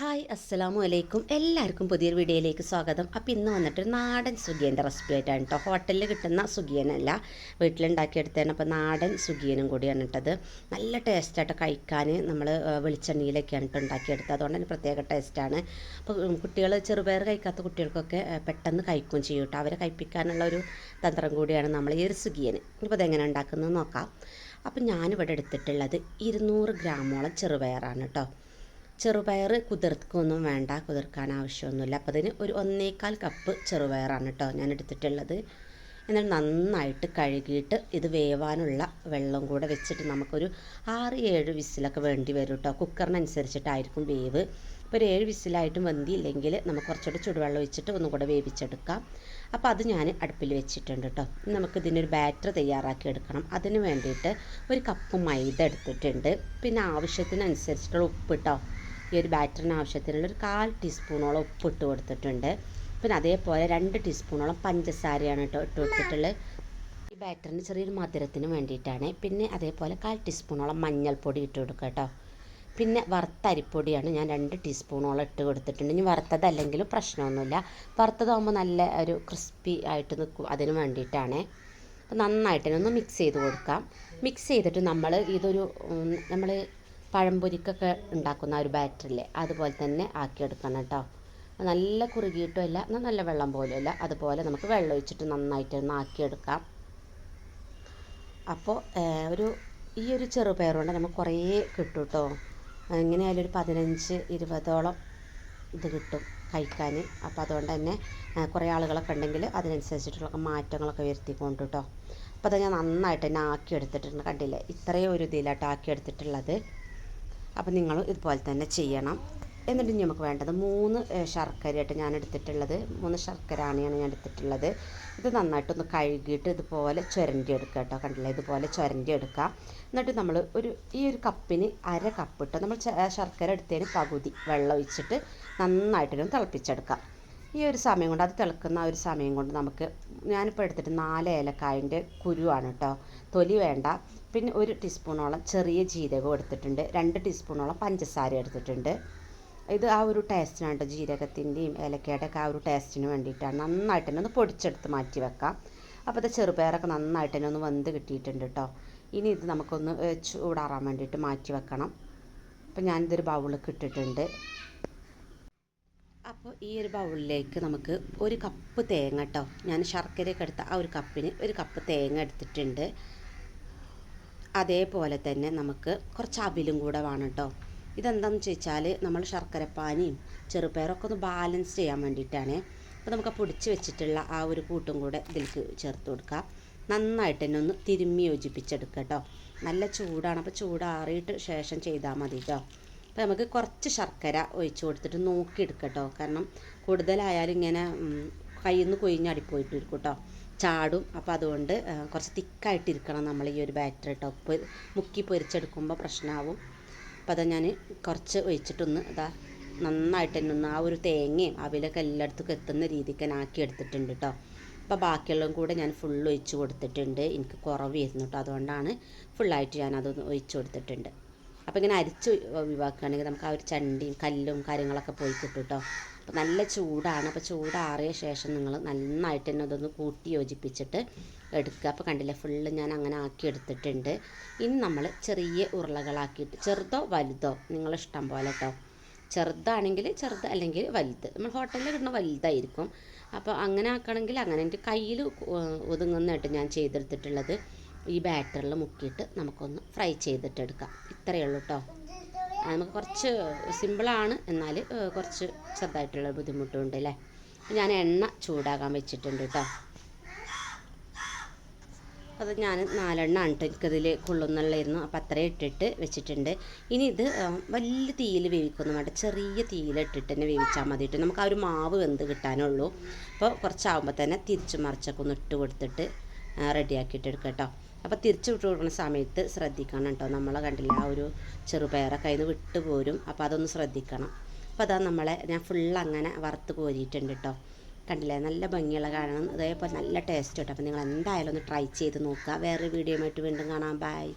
Hi അസ്സലാമു അലൈക്കും എല്ലാവർക്കും പുതിയൊരു വീഡിയോയിലേക്ക് സ്വാഗതം. അപ്പോൾ ഇന്ന് വന്നിട്ട് നാടൻ സുഖിയന്റെ റെസിപ്പി ആയിട്ടാണ് കേട്ടോ ഹോട്ടലിൽ കിട്ടുന്ന സുഖിയനല്ല. വീട്ടിലുണ്ടാക്കിയെടുത്തതാണ്. അപ്പോൾ നാടൻ സുഖിയനും കൂടിയാണ് ഇട്ടത് നല്ല ടേസ്റ്റായിട്ട് കഴിക്കാൻ നമ്മൾ വെളിച്ചെണ്ണയിലൊക്കെയാണ് കേട്ടോ ഉണ്ടാക്കിയെടുത്തത്. അതുകൊണ്ട് തന്നെ പ്രത്യേക ടേസ്റ്റാണ് അപ്പോൾ കുട്ടികൾ ചെറുപയർ കഴിക്കാത്ത കുട്ടികൾക്കൊക്കെ പെട്ടെന്ന് കഴിക്കുകയും ചെയ്യും കേട്ടോ അവരെ കഴിപ്പിക്കാനുള്ള ഒരു തന്ത്രം കൂടിയാണ് നമ്മൾ ഈ ഒരു സുഖിയന്. ഇപ്പോൾ അതെങ്ങനെ ഉണ്ടാക്കുന്നത് നോക്കാം. അപ്പോൾ ഞാനിവിടെ എടുത്തിട്ടുള്ളത് ഇരുന്നൂറ് ഗ്രാമോളം ചെറുപയറാണ് കേട്ടോ ചെറുപയർ കുതിർക്കൊന്നും വേണ്ട കുതിർക്കാൻ ആവശ്യമൊന്നുമില്ല. അപ്പോൾ അതിന് ഒരു ഒന്നേകാൽ കപ്പ് ചെറുപയറാണ് കേട്ടോ ഞാൻ എടുത്തിട്ടുള്ളത്. എന്നാൽ നന്നായിട്ട് കഴുകിയിട്ട് ഇത് വേവാനുള്ള വെള്ളം കൂടെ വെച്ചിട്ട് നമുക്കൊരു ആറ് ഏഴ് വിസിലൊക്കെ വേണ്ടി വരും കേട്ടോ. കുക്കറിനനുസരിച്ചിട്ടായിരിക്കും വേവ്. ഇപ്പോൾ ഒരു ഏഴ് വിസിലായിട്ടും വെന്തിയില്ലെങ്കിൽ നമുക്ക് കുറച്ചുകൂടെ ചുടുവെള്ളം വെച്ചിട്ട് ഒന്നും കൂടെ വേവിച്ചെടുക്കാം. അപ്പോൾ അത് ഞാൻ അടുപ്പിൽ വെച്ചിട്ടുണ്ട് കേട്ടോ. നമുക്ക് ഇതിനൊരു ബാറ്റർ തയ്യാറാക്കി എടുക്കണം. അതിന് വേണ്ടിയിട്ട് ഒരു കപ്പ് മൈദ എടുത്തിട്ടുണ്ട്. പിന്നെ ആവശ്യത്തിനനുസരിച്ചിട്ടുള്ള ഉപ്പ് കേട്ടോ. ഈ ഒരു ബാറ്ററിന് ആവശ്യത്തിനുള്ള ഒരു കാൽ ടീസ്പൂണോളം ഉപ്പ് ഇട്ട് കൊടുത്തിട്ടുണ്ട്. പിന്നെ അതേപോലെ രണ്ട് ടീസ്പൂണോളം പഞ്ചസാരയാണ് കേട്ടോ ഇട്ട് കൊടുത്തിട്ടുള്ളത്. ഈ ബാറ്ററിന് ചെറിയൊരു മധുരത്തിന് വേണ്ടിയിട്ടാണ്. പിന്നെ അതേപോലെ കാൽ ടീസ്പൂണോളം മഞ്ഞൾപ്പൊടി ഇട്ട് കൊടുക്കുക കേട്ടോ. പിന്നെ വറുത്ത അരിപ്പൊടിയാണ് ഞാൻ രണ്ട് ടീസ്പൂണോളം ഇട്ട് കൊടുത്തിട്ടുണ്ട്. ഇനി വറുത്തതല്ലെങ്കിലും പ്രശ്നമൊന്നുമില്ല. വറുത്തതാകുമ്പോൾ നല്ല ഒരു ക്രിസ്പി ആയിട്ട് നിൽക്കും അതിന് വേണ്ടിയിട്ടാണ്. അപ്പോൾ നന്നായിട്ട് ഒന്ന് മിക്സ് ചെയ്ത് കൊടുക്കാം. മിക്സ് ചെയ്തിട്ട് നമ്മൾ ഇതൊരു നമ്മൾ പഴംപൊരിക്കൊക്കെ ഉണ്ടാക്കുന്ന ആ ഒരു ബാറ്ററില്ലേ അതുപോലെ തന്നെ ആക്കിയെടുക്കണം കേട്ടോ. നല്ല കുറുകിയിട്ടും അല്ല എന്നാൽ നല്ല വെള്ളം പോലും അല്ല. അതുപോലെ നമുക്ക് വെള്ളം ഒഴിച്ചിട്ട് നന്നായിട്ട് ഒന്ന് ആക്കിയെടുക്കാം. അപ്പോൾ ഒരു ഈ ഒരു ചെറുപയർ കൊണ്ട് നമുക്ക് കുറേ കിട്ടും കേട്ടോ. എങ്ങനെയായാലും ഒരു പതിനഞ്ച് ഇരുപതോളം ഇത് കിട്ടും കഴിക്കാൻ അപ്പോൾ അതുകൊണ്ട് തന്നെ കുറേ ആളുകളൊക്കെ ഉണ്ടെങ്കിൽ അതിനനുസരിച്ചിട്ടുള്ള മാറ്റങ്ങളൊക്കെ വരുത്തിക്കൊണ്ട് കേട്ടോ. അപ്പോൾ അത് ഞാൻ നന്നായിട്ട് തന്നെ ആക്കി എടുത്തിട്ടുണ്ട് കണ്ടില്ലേ? ഇത്രയും ഒരു ഇതിലാട്ടോ ആക്കി എടുത്തിട്ടുള്ളത് അപ്പോൾ നിങ്ങൾ ഇതുപോലെ തന്നെ ചെയ്യണം. എന്നിട്ട് നമുക്ക് വേണ്ടത് മൂന്ന് ശർക്കരയായിട്ട് ഞാൻ എടുത്തിട്ടുള്ളത്. മൂന്ന് ശർക്കര ആണിയാണ് ഞാൻ എടുത്തിട്ടുള്ളത്. ഇത് നന്നായിട്ടൊന്ന് കഴുകിയിട്ട് ഇതുപോലെ ചുരണ്ടി എടുക്കുക കേട്ടോ. കണ്ടില്ലേ? ഇതുപോലെ ചുരണ്ടി എടുക്കുക. എന്നിട്ട് നമ്മൾ ഒരു ഈ ഒരു കപ്പിന് അര കപ്പ് ഇട്ട് നമ്മൾ ശർക്കര എടുത്തതിന് പകുതി വെള്ളം ഒഴിച്ചിട്ട് നന്നായിട്ടൊന്ന് തിളപ്പിച്ചെടുക്കാം ഈ ഒരു സമയം കൊണ്ട് അത് തിളക്കുന്ന ഒരു സമയം കൊണ്ട് നമുക്ക് ഞാനിപ്പോൾ എടുത്തിട്ട് നാല് ഏലക്കായന്റെ കുരുവാണ് കേട്ടോ. തൊലി വേണ്ട. പിന്നെ ഒരു ടീസ്പൂണോളം ചെറിയ ജീരകം എടുത്തിട്ടുണ്ട്. രണ്ട് ടീസ്പൂണോളം പഞ്ചസാര എടുത്തിട്ടുണ്ട്. ഇത് ആ ഒരു ടേസ്റ്റിനാണ് കേട്ടോ ജീരകത്തിന്റെയും ഏലക്കയുടെ ഒക്കെ ആ ഒരു ടേസ്റ്റിന് വേണ്ടിയിട്ടാണ്. നന്നായിട്ട് തന്നെ ഒന്ന് പൊടിച്ചെടുത്ത് മാറ്റി വെക്കാം. അപ്പോൾ ഇത് ചെറുപയറൊക്കെ നന്നായിട്ട് തന്നെ ഒന്ന് വെന്ത് കിട്ടിയിട്ടുണ്ട് കേട്ടോ. ഇനി ഇത് നമുക്കൊന്ന് ചൂടാറാൻ വേണ്ടിയിട്ട് മാറ്റി വെക്കണം. അപ്പോൾ ഞാനിതൊരു ബൗളിൽ ഇട്ടിട്ടുണ്ട്. അപ്പോൾ ഈ ഒരു ബൗളിലേക്ക് നമുക്ക് ഒരു കപ്പ് തേങ്ങ കേട്ടോ ഞാൻ ശർക്കരയൊക്കെ എടുത്ത ആ ഒരു കപ്പിന് ഒരു കപ്പ് തേങ്ങ എടുത്തിട്ടുണ്ട്. അതേപോലെ തന്നെ നമുക്ക് കുറച്ച് അവിലും കൂടെ വേണം കേട്ടോ ഇതെന്താണെന്ന് ചോദിച്ചാൽ നമ്മൾ ശർക്കരപ്പാനിയും ചെറുപയറൊക്കെ ഒന്ന് ബാലൻസ് ചെയ്യാൻ വേണ്ടിയിട്ടാണ്. അപ്പോൾ നമുക്ക് പൊടിച്ച് വെച്ചിട്ടുള്ള ആ ഒരു കൂട്ടും കൂടെ ഇതിലേക്ക് ചേർത്ത് കൊടുക്കാം. നന്നായിട്ട് തന്നെ ഒന്ന് തിരുമ്മി യോജിപ്പിച്ചെടുക്കുക കേട്ടോ നല്ല ചൂടാണ്. അപ്പോൾ ചൂടാറിയിട്ട് ശേഷം ചെയ്താൽ മതി കേട്ടോ അപ്പോൾ നമുക്ക് കുറച്ച് ശർക്കര ഒഴിച്ച് കൊടുത്തിട്ട് നോക്കിയെടുക്കുക കേട്ടോ കാരണം കൂടുതലായാലും ഇങ്ങനെ കയ്യിൽ നിന്ന് കൊയിഞ്ഞടിപ്പോയിട്ടിരിക്കും കേട്ടോ ചാടും. അപ്പോൾ അതുകൊണ്ട് കുറച്ച് തിക്കായിട്ടിരിക്കണം നമ്മൾ ഈ ഒരു ബാറ്റർ കേട്ടോ മുക്കി പൊരിച്ചെടുക്കുമ്പോൾ പ്രശ്നമാവും അപ്പോൾ അതാ ഞാൻ കുറച്ച് ഒഴിച്ചിട്ടൊന്ന് അതാ നന്നായിട്ട് തന്നെ ഒന്ന് ആ ഒരു തേങ്ങയും അവിലൊക്കെ എല്ലായിടത്തും എത്തുന്ന രീതിക്ക് ഞാൻ ആക്കി എടുത്തിട്ടുണ്ട് കേട്ടോ അപ്പോൾ ബാക്കിയുള്ളതും കൂടെ ഞാൻ ഫുൾ ഒഴിച്ച് കൊടുത്തിട്ടുണ്ട്. എനിക്ക് കുറവ് കുറവായിരുന്നു കേട്ടോ അതുകൊണ്ടാണ് ഫുള്ളായിട്ട് ഞാനത് ഒഴിച്ച് കൊടുത്തിട്ടുണ്ട്. അപ്പോൾ ഇങ്ങനെ അരിച്ച് ഒഴിവാക്കുകയാണെങ്കിൽ നമുക്ക് ആ ഒരു ചണ്ടിയും കല്ലും കാര്യങ്ങളൊക്കെ പോയി കിട്ടും കേട്ടോ. അപ്പോൾ നല്ല ചൂടാണ്. അപ്പോൾ ചൂടാറിയ ശേഷം നിങ്ങൾ നന്നായിട്ട് തന്നെ അതൊന്ന് കൂട്ടി യോജിപ്പിച്ചിട്ട് എടുക്കുക. അപ്പോൾ കണ്ടില്ലേ ഫുള്ള് ഞാൻ അങ്ങനെ ആക്കി എടുത്തിട്ടുണ്ട്. ഇനി നമ്മൾ ചെറിയ ഉരുളകളാക്കിയിട്ട് ചെറുതോ വലുതോ നിങ്ങൾ ഇഷ്ടം പോലെ കേട്ടോ. ചെറുതാണെങ്കിൽ ചെറുത് അല്ലെങ്കിൽ വലുത്. നമ്മൾ ഹോട്ടലിൽ കിട്ടുന്ന വലുതായിരിക്കും. അപ്പോൾ അങ്ങനെ ആക്കണമെങ്കിൽ അങ്ങനെ എന്റെ കയ്യിൽ ഒതുങ്ങുന്നതായിട്ട് ഞാൻ ചെയ്തെടുത്തിട്ടുള്ളത്. ഈ ബാറ്ററിൽ മുക്കിയിട്ട് നമുക്കൊന്ന് ഫ്രൈ ചെയ്തിട്ടെടുക്കാം. ഇത്രയേ ഉള്ളൂ കേട്ടോ നമുക്ക് കുറച്ച് സിമ്പിളാണ്. എന്നാൽ കുറച്ച് ചെറുതായിട്ടുള്ള ബുദ്ധിമുട്ടുണ്ട് അല്ലേ ഞാൻ എണ്ണ ചൂടാകാൻ വെച്ചിട്ടുണ്ട് കേട്ടോ അത് ഞാൻ നാലെണ്ണ ഉണ്ട് എനിക്കതിൽ കൊള്ളുന്നുള്ളായിരുന്നു. അപ്പോൾ അത്രയും ഇട്ടിട്ട് വെച്ചിട്ടുണ്ട്. ഇനി ഇത് വലിയ തീയിൽ വേവിക്കൊന്നും വേണ്ട. ചെറിയ തീയിൽ ഇട്ടിട്ട് തന്നെ വേവിച്ചാൽ മതി ഇട്ട് നമുക്ക് ആ ഒരു മാവ് വെന്ത് കിട്ടാനുള്ളൂ. അപ്പോൾ കുറച്ചാകുമ്പോൾ തന്നെ തിരിച്ച് മറിച്ചൊക്കെ ഒന്ന് ഇട്ട് കൊടുത്തിട്ട് റെഡിയാക്കിയിട്ട് എടുക്കാം കേട്ടോ അപ്പോൾ തിരിച്ച് വിട്ട് കൊടുക്കുന്ന സമയത്ത് ശ്രദ്ധിക്കണം കേട്ടോ നമ്മളെ കണ്ടില്ല ആ ഒരു ചെറുപയറൊക്കെ അതിന് വിട്ട് പോരും അപ്പോൾ അതൊന്ന് ശ്രദ്ധിക്കണം. അപ്പോൾ അതാ നമ്മളെ ഞാൻ ഫുൾ അങ്ങനെ വറുത്ത് കോരിയിട്ടുണ്ട് കേട്ടോ കണ്ടില്ലേ നല്ല ഭംഗിയുള്ള കാണണം. അതേപോലെ നല്ല ടേസ്റ്റ് കേട്ടോ അപ്പോൾ നിങ്ങൾ എന്തായാലും ഒന്ന് ട്രൈ ചെയ്ത് നോക്കുക. വേറെ ആയിട്ട് വീണ്ടും കാണാം. ബൈ